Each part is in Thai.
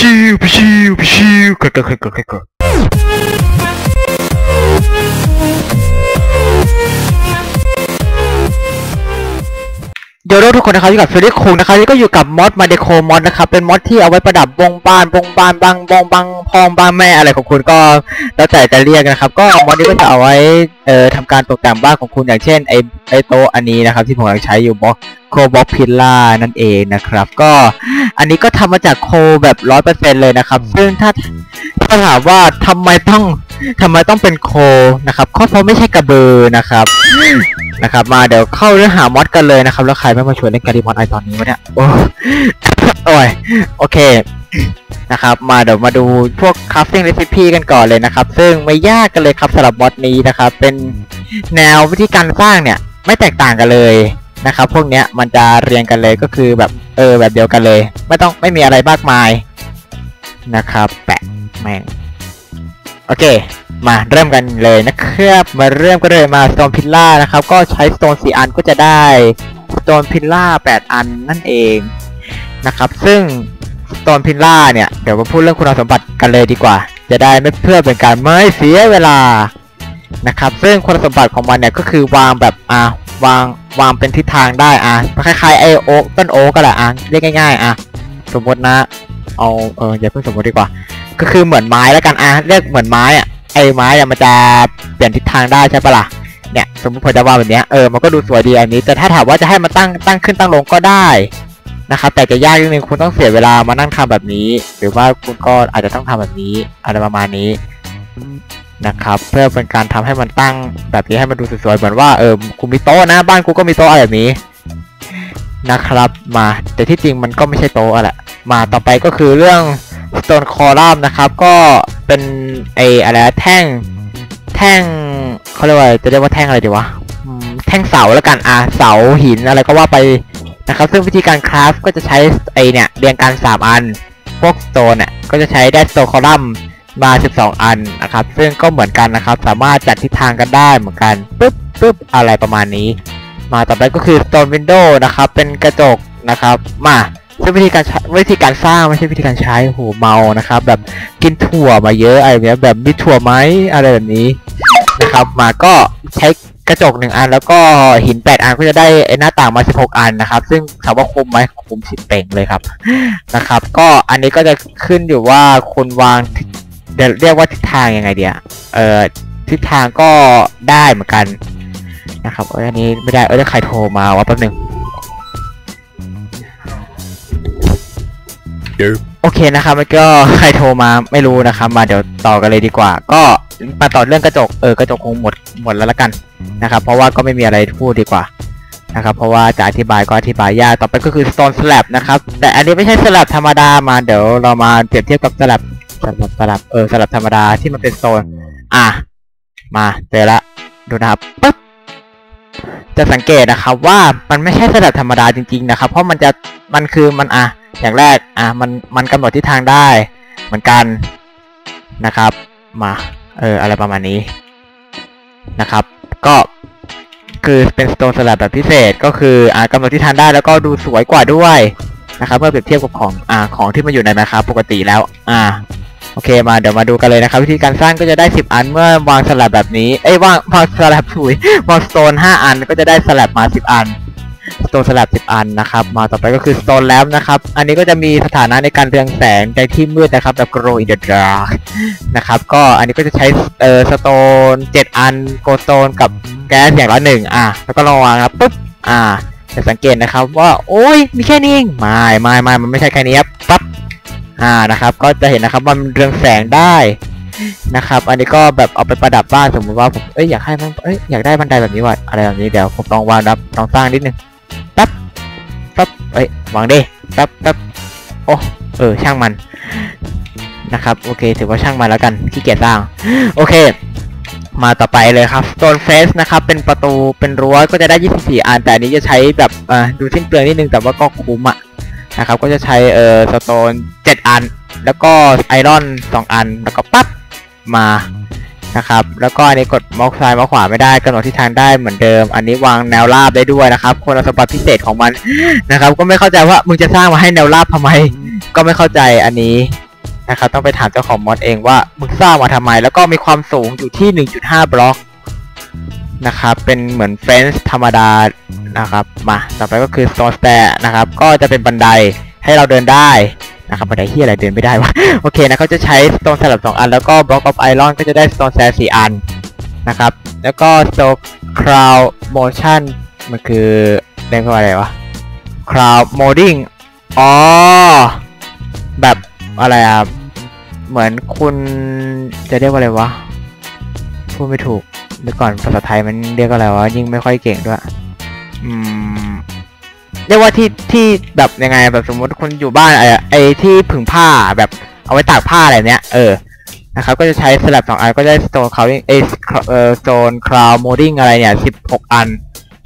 ชิวพิชิวพิชิวกดกดกดกดกดกดเดี๋ยวทุกคนนะครับอยู่กับเฟรดี้คุงนะครับนี่ก็อยู่กับมอดมาเดโคมอดนะครับเป็นมอดที่เอาไว้ประดับบงบานบงบานบางบงบังพองบางแม่อะไรของคุณก็แล้วแต่จะเรียกนะครับ ก็มอดนี้ก็จะเอาไว้เอ่อทำการตกแต่งบ้านของคุณอย่างเช่นไอไอโต๊ะอันนี้นะครับที่ผมกำลังใช้อยู่บล็อก โคบล็อกพิลล่านั่นเองนะครับ ก็อันนี้ก็ทำมาจากโคแบบร้อยเปอร์เซ็นเลยนะครับ ซึ่งถ้าถ้าถามว่าทำไมต้องทำไมต้องเป็นโคนะครับก็เพราะไม่ใช่กระเบือนะครับนะครับ มาเดี๋ยวเข้าเรื่องหามอดกันเลยนะครับ แล้วใครไม่มาชวนเล่นการดีมอดไอตอนนี้วะเนี่ยโอ้โอ้ยโอเคนะครับ มาเดี๋ยวมาดูพวกคราฟติ้งเรซิปีกันก่อนเลยนะครับ ซึ่งไม่ยากกันเลยครับสำหรับมอดนี้นะครับ เป็นแนววิธีการสร้างเนี่ย ไม่แตกต่างกันเลย นะครับพวกเนี้ยมันจะเรียงกันเลยก็คือแบบเออแบบเดียวกันเลย ไม่ต้องไม่มีอะไรมากมายนะครับ แปะแม่งโอเค มาเริ่มกันเลยนะครับมาเริ่มกันเลยมา Stone Pillar นะครับก็ใช้ Stone 4อันก็จะได้ Stone Pillar 8อันนั่นเองนะครับ ซึ่ง Stone Pillar เนี่ยเดี๋ยวมาพูดเรื่องคุณสมบัติกันเลยดีกว่า จะได้ไม่เพื่อเป็นการไม่เสียเวลานะครับ ซึ่งคุณสมบัติของมันเนี่ยก็คือวางแบบอ่าวาง วางเป็นทิศทางได้อะคล้ายๆไอโอ๊กต้นโอ๊กก็แหละอะเรียกง่ายๆอะสมมตินะ เอาเอออย่าเพิ่งสมมติดีกว่า ก็คือเหมือนไม้แล้วกันอะเรียกเหมือนไม้อะไอ้ไม้อะมันจะเปลี่ยนทิศทางได้ใช่ปะล่ะเนี่ยสมมติผมจะวางแบบเนี้ยเออมันก็ดูสวยดีอันนี้ แต่ถ้าถามว่าจะให้มันตั้งตั้งขึ้นตั้งลงก็ได้นะครับแต่จะยากนิดนึงคุณต้องเสียเวลามานั่งทำแบบนี้ หรือว่าคุณก็อาจจะต้องทำแบบนี้อะไรประมาณนี้ นะครับ เพื่อเป็นการทำให้มันตั้งแบบนี้ให้มันดูสวยๆเหมือนว่าเออคุณมีโต๊ะนะ บ้านกูก็มีโต๊ะอะไรแบบนี้นะครับ มาแต่ที่จริงมันก็ไม่ใช่โต๊ะอะแหละมาต่อไปก็คือเรื่อง Stone Column นะครับ ก็เป็นไออะไรแท่งแท่งเขาเรียกว่าจะเรียกว่าแท่งอะไรดีวะแท่งเสาแล้วกันอะเสาหินอะไรก็ว่าไปนะครับ ซึ่งวิธีการคราฟก็จะใช้ไอเนี่ยเรียงกัน3อัน พวก Stone เนี่ยก็จะใช้ได้ Stone Column มา 12 อันนะครับ ซึ่งก็เหมือนกันนะครับ สามารถจัดทิศทางกันได้เหมือนกันปึ๊บปึ๊บอะไรประมาณนี้ มาต่อไปก็คือ Stone Window นะครับ เป็นกระจกนะครับ มาซึ่งวิธีการวิธีการสร้างไม่ใช่วิธีการใช้โหเมานะครับ แบบกินถั่วมาเยอะอะไรแบบเนี้ยแบบมีถั่วไหมอะไรแบบนี้นะครับ มาก็ใช้กระจกหนึ่งอัน แล้วก็หินแปดอันก็จะได้หน้าต่างมาสิบหกอันนะครับ ซึ่งถามว่าคุ้มไหมคุ้มสิบเป่งเลยครับนะครับ ก็อันนี้ก็จะขึ้นอยู่ว่าคุณวาง ทิศเดี๋ยวเรียกว่าทิศทางยังไงเดียเอ่อทิศทางก็ได้เหมือนกันนะครับเอ้ยอันนี้ไม่ได้เออถ้าใครโทรมาวะแป๊บหนึงโอเคนะครับแล้วก็ใครโทรมาไม่รู้นะครับ มาเดี๋ยวต่อกันเลยดีกว่า ก็มาต่อเรื่องกระจกเออกระจกคงหมดหมดแล้วละกันนะครับ เพราะว่าก็ไม่มีอะไรพูดดีกว่านะครับเพราะว่าจะอธิบายก็อธิบายยากต่อไปก็คือ stone slab นะครับ แต่อันนี้ไม่ใช่ slab ธรรมดามาเดี๋ยวเรามาเปรียบเทียบกับ slab slab slab เออ slab ธรรมดาที่มันเป็น stone อะ มาเจอละดูนะครับปึ๊บจะสังเกตนะครับว่ามันไม่ใช่ slab ธรรมดาจริง ๆนะครับ เพราะมันจะมันคือมันอะอย่างแรกอะมันมันกำหนดทิศทางได้ เหมือนกันนะครับ มาเอออะไรประมาณนี้นะครับ ก็คือเป็น stone slab แบบพิเศษก็คืออ่ากำหนดทิศทางได้แล้วก็ดูสวยกว่าด้วยนะครับเมื่อเปรียบเทียบกับของอ่าของที่มันอยู่ในนะครับปกติแล้ว อ่า โอเคมาเดี๋ยวมาดูกันเลยนะครับ วิธีการสร้างก็จะได้ 10 อันเมื่อวางสลับแบบนี้ เอ้ยวางวางสลับถุยวางสโตน 5 อันก็จะได้สลับมา 10 อันสโตนสลับ 10 อันนะครับ มาต่อไปก็คือ Stone Lamp นะครับ อันนี้ก็จะมีสถานะในการเรืองแสงในที่มืดนะครับแบบ Glow in the dark นะครับ ก็อันนี้ก็จะใช้เอ่อสโตน 7 อันโกสโตนกับแก๊สอย่างละหนึ่งอะ แล้วก็ลองวางครับปุ๊บ อ่าจะสังเกตนะครับว่า โอ้ยมีแค่นี้เองไม่ไม่ไม่มันไม่ใช่แค่นี้ครับปั๊บ อ่านะครับ ก็จะเห็นนะครับว่ามันเรืองแสงได้นะครับ อันนี้ก็แบบเอาไปประดับบ้านสมมติว่าผมเอ้ยอยากให้มันเอ้ยอยากได้บันไดแบบนี้ว่ะอะไรแบบนี้เดี๋ยวผมลองวางรับลองสร้างนิดนึงปั๊บปั๊บเอ้ยวางดิปั๊บปั๊บโอ้เออช่างมันนะครับโอเคถือว่าช่างมันแล้วกันขี้เกียจสร้างโอเค มาต่อไปเลยครับ Stone Face นะครับเป็นประตูเป็นรั้วก็จะได้ 24 อันแต่อันนี้จะใช้แบบอ่าดูสิ้นเปลืองนิดนึงแต่ว่าก็คุ้มอะ นะครับก็จะใช้เอ่อสโตน7 อัน แล้วก็ไอรอน2 อัน แล้วก็ปั๊บมานะครับ แล้วก็อันนี้กดมาส์ซ้ายมาส์ขวาไม่ได้กำหนดทิศทางได้เหมือนเดิม อันนี้วางแนวราบได้ด้วยนะครับคุณสมบัติพิเศษของมันนะครับ ก็ไม่เข้าใจว่ามึงจะสร้างมาให้แนวราบทำไม ก็ไม่เข้าใจอันนี้นะครับ ต้องไปถามเจ้าของมอดเองว่ามึงสร้างมาทำไม แล้วก็มีความสูงอยู่ที่ 1.5 บล็อก นะครับ เป็นเหมือนเฟรนส์ธรรมดานะครับ มา ต่อไปก็คือ stone stair นะครับ ก็จะเป็นบันไดให้เราเดินได้นะครับบันไดที่อะไรเดินไม่ได้วะ โอเคนะเขาจะใช้ stone สลับ2อัน แล้วก็ block of iron ก็จะได้ stone stair 4อันนะครับ แล้วก็ stone cloud motion มันคือเรียกว่าอะไรวะ cloud molding อ๋อ แบบอะไรอะ เหมือนคุณจะเรียกว่าอะไรวะ พูดไม่ถูก เดี๋ยวก่อนภาษาไทยมันเรียกว่าอะไรวะยิ่งไม่ค่อยเก่งด้วย อืมเรียกว่าที่ที่แบบยังไงแบบสมมติคุณอยู่บ้านไอ้ไอ้ที่ผึ่งผ้าแบบเอาไว้ตากผ้าอะไรเนี้ยเออนะครับก็จะใช้สลับสองอันก็ได้ stone clouding เอเออ stone cloud molding อะไรเนี่ยสิบหกอัน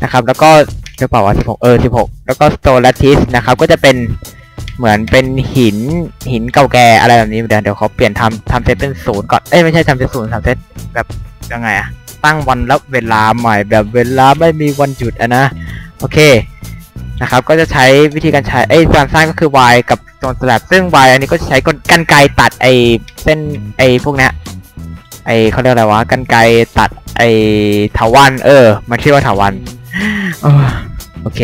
นะครับ แล้วก็หรือเปล่าสิบหกเออสิบหกแล้วก็ stone lattice นะครับก็จะเป็นเหมือนเป็นหินหินเก่าแก่อะไรแบบนี้เดี๋ยวเดี๋ยวเขาเปลี่ยนทำทำเซตเป็นศูนย์ก่อนเอ้ยไม่ใช่ทำเซตศูนย์ทำเซตแบบยังไงอะ ตั้งวันและเวลาใหม่แบบเวลาไม่มีวันหยุดอะนะ โอเคนะครับ ก็จะใช้วิธีการใช้ไอ้การสร้างก็คือ Y กับ stone slab ซึ่ง Y อันนี้ก็จะใช้กลกันไกรตัดไอ้เส้นไอ้พวกเนี้ยไอ้เขาเรียกอะไรวะกันไกรตัดไอ้ถาวันเออ มันชื่อว่าถาวันเออโอเค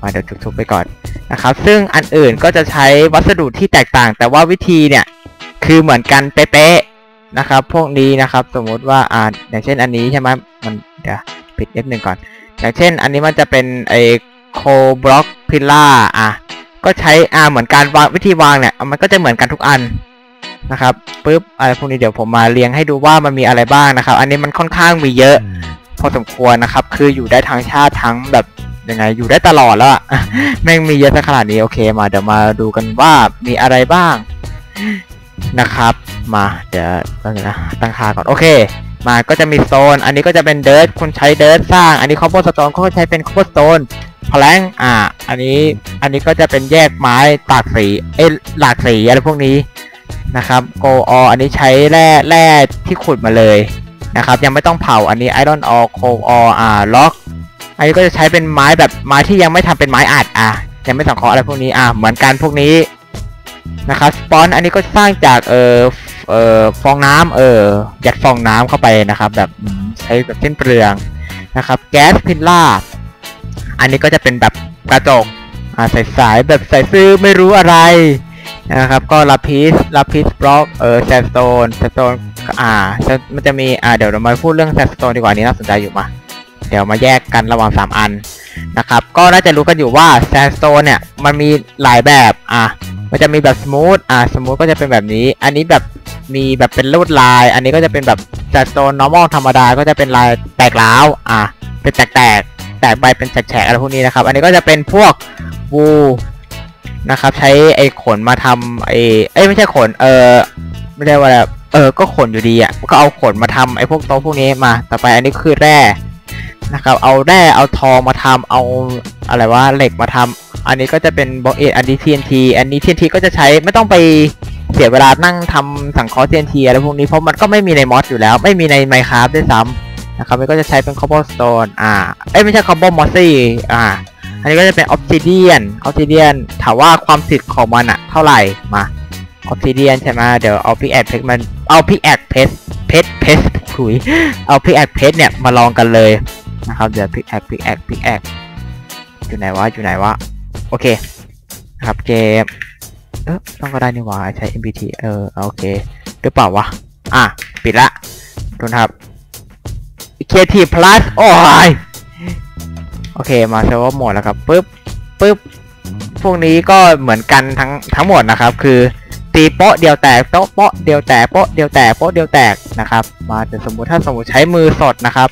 มาเดี๋ยวทุบๆไปก่อนนะครับ ซึ่งอันอื่นก็จะใช้วัสดุที่แตกต่าง แต่ว่าวิธีเนี่ย คือเหมือนกันเป๊ะๆ นะครับ พวกนี้นะครับ สมมุติว่าอ่าอย่างเช่นอันนี้ใช่ไหมมันเดี๋ยวปิด F1 ก่อน อย่างเช่น อันนี้มันจะเป็นไอโคบล็อกพิลล่าอะก็ใช้อ่าเหมือนการวางวิธีวางเนี่ยมันก็จะเหมือนกันทุกอันนะครับปุ๊บอะไรพวกนี้เดี๋ยวผมมาเรียงให้ดูว่ามันมีอะไรบ้างนะครับ อันนี้มันค่อนข้างมีเยอะ พอสมควรนะครับ คืออยู่ได้ทั้งชาติทั้งแบบยังไงอยู่ได้ตลอดแล้วอะแม่งมีเยอะขนาดนี้โอเคมาเดี๋ยวมาดูกันว่ามีอะไรบ้างนะครับ มาเดี๋ยวตั้งนะตั้งค่าก่อน โอเค มาก็จะมีโซน อันนี้ก็จะเป็นเดิร์คุณใช้เดิร์สร้าง อันนี้คอมโบสโตนก็ใช้เป็นคอมโบสโตนพลังอ่า อันนี้ อันนี้ก็จะเป็นแยกไม้ตากสีเอ้หลากสีอะไรพวกนี้นะครับโกออันนี้ใช้แร่แร่ที่ขุดมาเลยนะครับ ยังไม่ต้องเผาอันนี้ไอรอนออโคออ่าล็อกอันนี้ก็จะใช้เป็นไม้แบบไม้ที่ยังไม่ทำเป็นไม้อัดอะยังไม่สังเคราะห์อะไรพวกนี้อะเหมือนกันพวกนี้นะครับสปอนอันนี้ก็สร้างจากเอ่อ เอ่อฟองน้ำเออยัดฟองน้ำเข้าไปนะครับ แบบใช้แบบเส้นเปลืองนะครับ แก๊สพิลล่า อันนี้ก็จะเป็นแบบกระจกอ่าใสายๆแบบใสซื้อไม่รู้อะไรนะครับ ก็ลาพิสลาพิสบล็อกเออแซนสโตนแซนสโตนอ่ามันจะมีอ่าเดี๋ยวเรามาพูดเรื่องแซนสโตนดีกว่านนี้น่าสนใจอยู่มา เดี๋ยวมาแยกกันระหว่าง 3 อันนะครับ ก็น่าจะรู้กันอยู่ว่าแซนสโตนเนี่ยมันมีหลายแบบอะ มันจะมีแบบสมูทอ่าสมูทก็จะเป็นแบบนี้ อันนี้แบบมีแบบเป็นลวดลาย อันนี้ก็จะเป็นแบบแซนสโตน normal ธรรมดาก็จะเป็นลายแตกร้าวอะเป็นแตกแตกแตกไปเป็นแฉกๆอะไรพวกนี้นะครับ อันนี้ก็จะเป็นพวกวูนะครับใช้ไอ้ขนมาทำไอ้เอ้ยไม่ใช่ขนเออไม่ได้ว่าอะไรเออก็ขนอยู่ดีอะก็เอาขนมาทำไอ้พวกโต๊ะพวกนี้มา ต่อไปอันนี้คือแร่นะครับ เอาแร่เอาทองมาทำเอาอะไรวะเหล็กมาทำ อันนี้ก็จะเป็นบล็อกเอทอันนี้ TNT อันนี้ TNT ก็จะใช้ไม่ต้องไปเสียเวลานั่งทำสังเคราะห์ TNT อะไรพวกนี้เพราะมันก็ไม่มีในมอสอยู่แล้ว ไม่มีใน Minecraft ด้วยซ้ำนะครับมันก็จะใช้เป็น cobblestone อ่าเอ้ยไม่ใช่ cobble mossy อ่าอันนี้ก็จะเป็นออ s ซิเดียนออ s ซิเดียนถามว่าความสิทธิ์ของมันอะเท่าไหร่มาออ s ซิเดียนใช่ไหมเดี๋ยวเอาพิกแอคเพชรมันเอาพิกแอคเพชรเพชรเพชรถุยเอาพิกแอคเพชรเนี่ยมาลองกันเลยนะครับเดี๋ยวพิกแอคพิกแอคพิกแอคอยู่ไหนวะอยู่ไหนวะ โอเคครับเกมเออต้องก็ได้นี่หว่าใช้ MBT เออโอเคหรือเปล่าวะ อะ ปิดละดูนครับ Creative Plus โอ้ยโอเคมาเซิร์ฟเวอร์โหมดแล้วครับปึ๊บปึ๊บพวกนี้ก็เหมือนกันทั้งทั้งหมดนะครับ คือตีโป๊ะเดียวแตกโต๊ะโป๊ะเดียวแตกโป๊ะเดียวแตกโป๊ะเดียวแตกนะครับ มาแต่สมมุติถ้าสมมติใช้มือสดนะครับ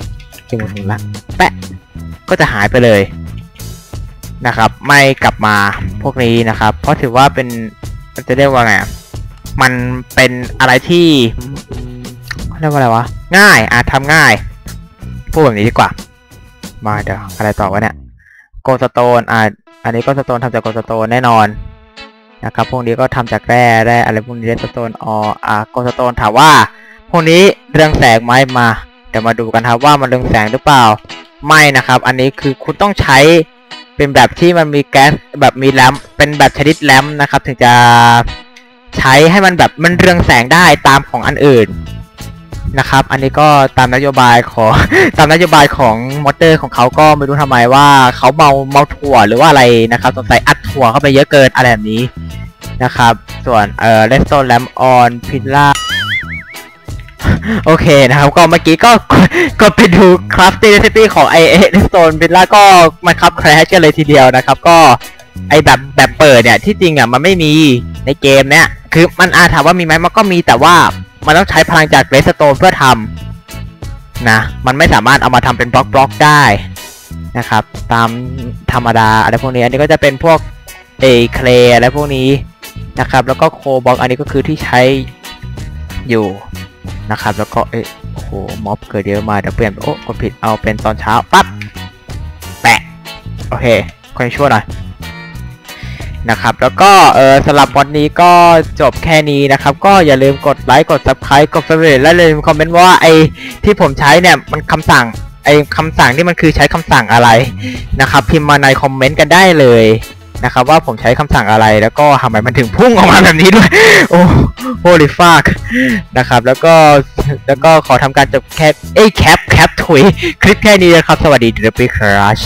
จมูกละแปะก็จะหายไปเลย นะครับ ไม่กลับมาพวกนี้นะครับ เพราะถือว่าเป็นมันจะเรียกว่าไงมันเป็นอะไรที่เรียกว่าอะไรวะง่ายอาจทำง่ายพูดแบบนี้ดีกว่า มาเดี๋ยวอะไรต่อวะเนี่ยโกสโตนอ่าอันนี้ก็สโตนทำจากโกสโตนแน่นอนนะครับพวกนี้ก็ทำจากแร่แร่อะไรพวกนี้เรสโตนออ่าโกสโตนถามว่า พวกนี้เรืองแสงไหมมาเดี๋ยวมาดูกันครับว่ามันเรืองแสงหรือเปล่า ไม่นะครับ อันนี้คือคุณต้องใช้ เป็นแบบที่มันมีแก๊สแบบมีแลมเป็นแบบชนิดแลมนะครับ ถึงจะใช้ให้มันแบบมันเรืองแสงได้ตามของอันอื่นนะครับ อันนี้ก็ตามนโยบายของ ตามนโยบายของมอเตอร์ของเขาก็ไม่รู้ทำไมว่าเขาเมาเมาถั่วหรือว่าอะไรนะครับสงสัยอัดถั่วเข้าไปเยอะเกินอะไรแบบนี้นะครับ ส่วนเอ่อ redstone lamp on pillar โอเคนะครับ ก็เมื่อกี้ก็ก็ไปดู crafting recipe ของไอ redstone pillar ก็มันครับ crash กันเลยทีเดียวนะครับ ก็ไอแบบแบบเปิดเนี่ยที่จริงอะมันไม่มีในเกมเนี่ย คือมันอาถามว่ามีไหมมันก็มีแต่ว่ามันต้องใช้พลังจาก redstone เพื่อทำนะ มันไม่สามารถเอามาทำเป็นบล็อกบล็อกได้นะครับ ตามธรรมดาอะไรพวกนี้อันนี้ก็จะเป็นพวกเอเคลอะไรพวกนี้นะครับ แล้วก็โคบล็อกอันนี้ก็คือที่ใช้อยู่ นะครับแล้วก็เอ๊ะโอ้โหม็อบเกิดเยอะมาเดี๋ยวเปลี่ยนโอ้กดผิดเอาเป็นตอนเช้าปั๊บแปะโอเคค่อยชั่วหน่อยนะครับแล้วก็เออสำหรับวันนี้ก็จบแค่นี้นะครับ ก็อย่าลืมกดไลค์กด subscribe กด favorite และอย่าลืมคอมเมนต์ว่าไอที่ผมใช้เนี่ยมันคำสั่งไอคำสั่งที่มันคือใช้คำสั่งอะไรนะครับ พิมพ์มาในคอมเมนต์กันได้เลย นะครับว่าผมใช้คำสั่งอะไรแล้วก็ทำไมมันถึงพุ่งออกมาแบบนี้ด้วย โอ้โหลิฟากนะครับแล้วก็แล้วก็ขอทำการจบแคปเอ้ยแคปแคปถุยคลิปแค่นี้นะครับ สวัสดีเดอะปีครัช